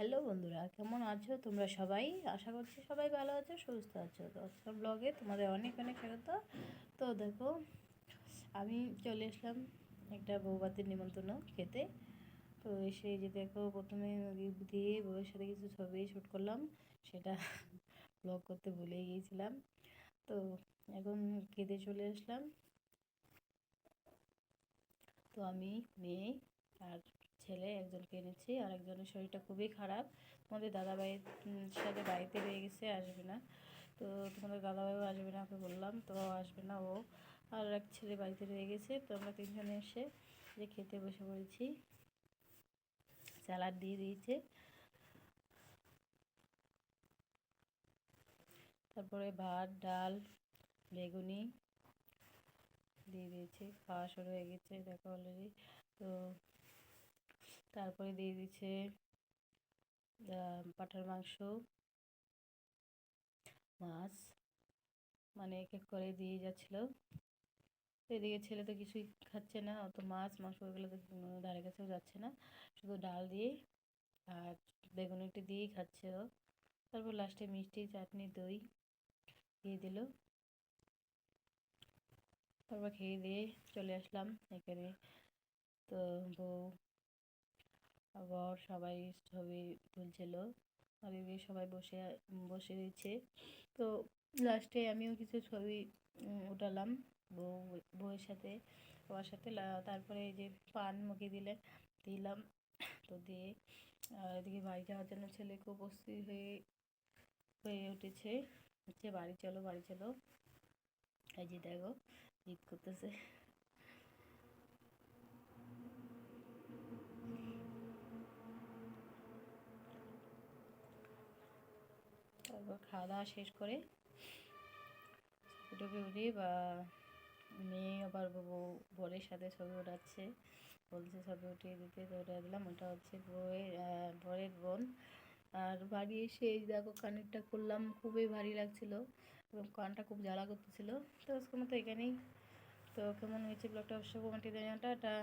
Hello বন্ধুরা, কেমন আছো তোমরা সবাই? আশা করছি সবাই ভালো আছো, সুস্থ আছো। তো আজকের ব্লগে তোমাদের অনেক অনেক স্বাগত। তো দেখো, আমি চলে আসলাম একটা বৌবাতির নিমন্ত্রণ খেতে। তো এসে যে দেখো, প্রথমে দিয়ে বউয়ের সাথে কিছু ছবি শ্যুট করলাম, সেটা ব্লগ করতে ভুলে গিয়েছিলাম। তো এখন খেতে চলে আসলাম। তো আমি, মেয়ে আর ছেলে, একজনকে এনেছি আর একজনের শরীরটা খুবই খারাপ। তোমাদের দাদাভাইয়ের সাথে বাড়িতে রয়ে গেছে, আসবে না। তো তোমাদের দাদাভাইও আসবে না, ওকে বললাম, তো আসবে না, ও। আর এক ছেলে বাড়িতে রয়ে গেছে, তো আমরা তিনজনে এসে যে খেতে বসে পড়েছি, স্যালাড দিয়ে দিয়েছে। তারপরে ভাত, ডাল, বেগুনি দিয়ে দিয়েছে, খাওয়া শুরু হয়ে গেছে, দেখো অলরেডি তো তারপরে দিয়ে দিচ্ছে পাঠার মাংস, মাছ মানে এক এক করে দিয়ে যাচ্ছিল। এদিকে ছেলে তো কিছুই খাচ্ছে না, অত মাছ, মাংস ওইগুলো তো ধারে কাছেও যাচ্ছে না। শুধু ডাল দিয়ে আর বেগুন বেগুনিটি দিয়েই খাচ্ছে ও। তারপর লাস্টে মিষ্টি, চাটনি, দই দিয়ে দিল। তারপর খেয়ে দিয়ে চলে আসলাম এখানে। তো বউ বর সবাই ছবি তুলছিল। এদিকে সবাই বসে বসে রয়েছে। তো লাস্টে আমিও কিছু ছবি উঠালাম বউ, বউয়ের সাথে বাবার সাথে। তারপরে এই যে পান মুখে দিলে, দিলাম। তো দিয়ে এদিকে বাড়ি যাওয়ার জন্য ছেলেকে উপস্থিত হয়ে হয়ে উঠেছে। হচ্ছে বাড়ি চলো বাড়ি চলো। এই যে দেখো ঈদ করতেছে। তারপর খাওয়া দাওয়া শেষ করে ছবিটুকু উঠি বা মেয়ে আবার বউ বরের সাথে ছবি ওঠাচ্ছে, বলছে ছবি উঠিয়ে দিতে, তো ওটা দিলাম, ওটা হচ্ছে বউয়ের বরের বোন। আর বাড়ি এসে এই দেখো কানেরটা করলাম খুবই ভারী লাগছিল এবং কানটা খুব জ্বালা করতেছিল। তো আজকের মতো এখানেই। তো কেমন হয়েছে ব্লগটা অবশ্যই কমেন্টে এটা